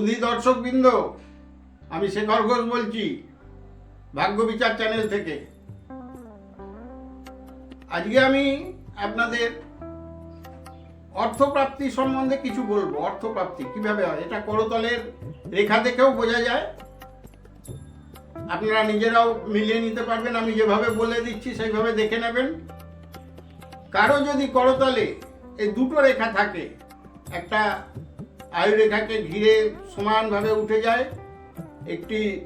সুধী দর্শকবৃন্দ। আমি শেখর ঘোষ বলছি, ভাগ্য বিচার চ্যানেল থেকে। আজকে আমি আপনাদের অর্থপ্রাপ্তি সম্বন্ধে কিছু বলব। অর্থপ্রাপ্তি কীভাবে হয়? এটা করতলের রেখা দেখেও বোঝা যায়। আপনারা নিজেরাও মিলিয়ে নিতে পারবেন। আমি যেভাবে বলে দিচ্ছি, সেইভাবে দেখে নেবেন। কারও যদি করতলে এই দুটো রেখা থাকে, একটা আয়ু রেখাকে ঘিরে সমানভাবে উঠে যায়। একটি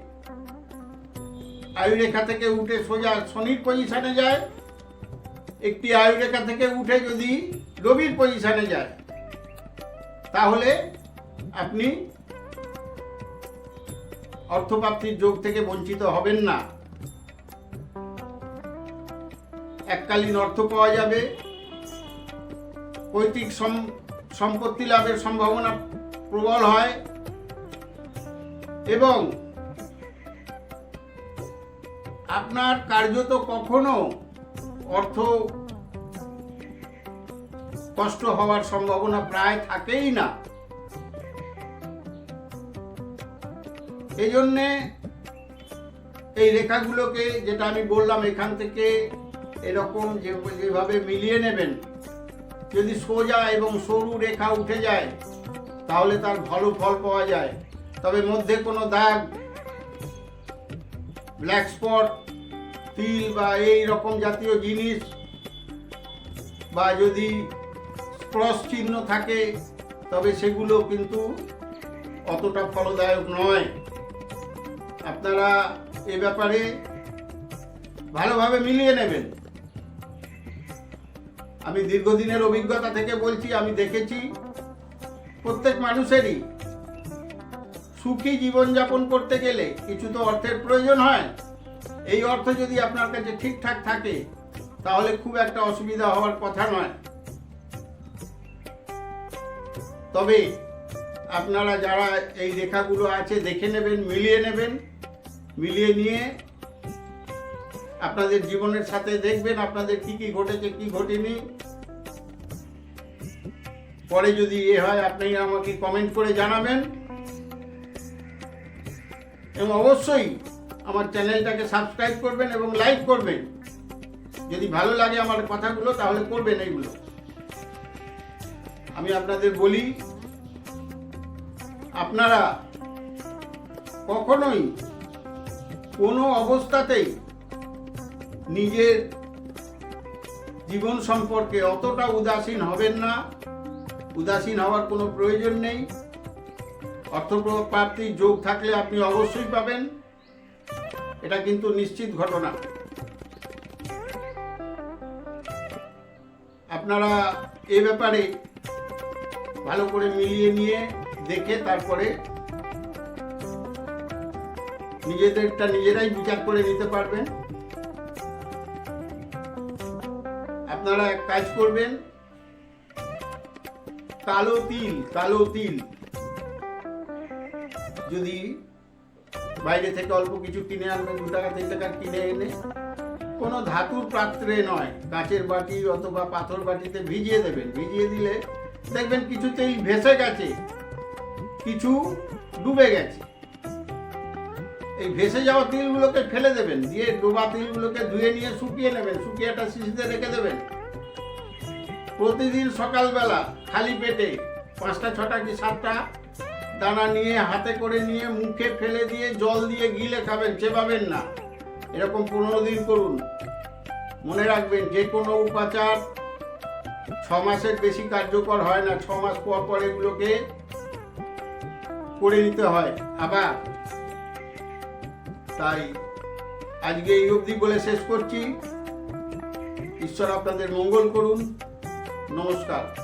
আয়ুরেখা থেকে উঠে সোজা শনির পজিশনে যায়। একটি আয়ুরেখা থেকে উঠে যদি রবির পজিশনে যায়, তাহলে আপনি অর্থপ্রাপ্তির যোগ থেকে বঞ্চিত হবেন না। এককালীন অর্থ পাওয়া যাবে। পৈতৃক সম- সম্পত্তি লাভের সম্ভাবনা প্রবল হয় এবং আপনার কার্যত কখনো অর্থ কষ্ট হওয়ার সম্ভাবনা প্রায় থাকেই না। এই জন্যে এই রেখাগুলোকে যেটা আমি বললাম এখান থেকে এরকম যেভাবে মিলিয়ে নেবেন যদি সোজা এবং সরু রেখা উঠে যায়, তাহলে তার ভালো ফল পাওয়া যায়। তবে মধ্যে কোনো দাগ ব্ল্যাক স্পট তিল বা এই রকম জাতীয় জিনিস বা যদি ক্রস চিহ্ন থাকে, তবে সেগুলো কিন্তু অতটা ফলদায়ক নয়। আপনারা এ ব্যাপারে ভালোভাবে মিলিয়ে নেবেন। আমি দীর্ঘদিনের অভিজ্ঞতা থেকে বলছি, আমি দেখেছি প্রত্যেক মানুষেরই সুখী জীবনযাপন করতে গেলে কিছু তো অর্থের প্রয়োজন হয়। এই অর্থ যদি আপনার কাছে ঠিকঠাক থাকে, তাহলে খুব একটা অসুবিধা হওয়ার কথা নয়। তবে আপনারা যারা এই রেখাগুলো আছে, দেখে নেবেন, মিলিয়ে নেবেন। মিলিয়ে নিয়ে আপনাদের জীবনের সাথে দেখবেন আপনাদের কি কি ঘটেছে, কি ঘটেনি। পরে যদি এ হয়, আপনি আমাকে কমেন্ট করে জানাবেন। এবং অবশ্যই আমার চ্যানেলটাকে সাবস্ক্রাইব করবেন এবং লাইক করবেন। যদি ভালো লাগে আমার কথাগুলো, তাহলে করবেন এইগুলো। আমি আপনাদের বলি, আপনারা কখনোই কোনো অবস্থাতেই নিজের জীবন সম্পর্কে অতটা উদাসীন হবেন না। উদাসীন হওয়ার কোনো প্রয়োজন নেই। অর্থপ্রাপ্তির যোগ থাকলে আপনি অবশ্যই পাবেন। এটা কিন্তু নিশ্চিত ঘটনা। আপনারা এ ব্যাপারে ভালো করে মিলিয়ে নিয়ে দেখে তারপরে নিজেদেরটা নিজেরাই বিচার করে নিতে পারবেন। আপনারা এক কাজ করবেন। কালো তিল কালো তিল। যদি বাইরে থেকে অল্প কিছু কিনে আনবেন, দু টাকা, তিন টাকা কিনে এনে, কোনো ধাতুর পাত্রে নয়, কাঁচের বাটি অথবা পাথর বাটিতে ভিজিয়ে দেবেন। ভিজিয়ে দিলে দেখবেন কিছুতেই ভেসে গেছে, কিছু ডুবে গেছে। এই ভেসে যাওয়া তিলগুলোকে ফেলে দেবেন, দিয়ে ডোবা তিলগুলোকে ধুয়ে নিয়ে শুকিয়ে নেবেন, শুকিয়ে একটা শিশিতে রেখে দেবেন। প্রতিদিন সকালবেলা খালি পেটে পাঁচটা, ছটা কি সাতটা দানা নিয়ে, হাতে করে নিয়ে, মুখে ফেলে দিয়ে, জল দিয়ে গিলে খাবেন, চেবাবেন না। এরকম পনেরো দিন করুন। মনে রাখবেন, যে কোনো উপাচার ছ মাসের বেশি কার্যকর হয় না। ছ মাস পর পর এগুলোকে করে নিতে হয়। আবার তাই আজকে এই অবধি বলে শেষ করছি। ঈশ্বর আপনাদের মঙ্গল করুন। নমস্কার।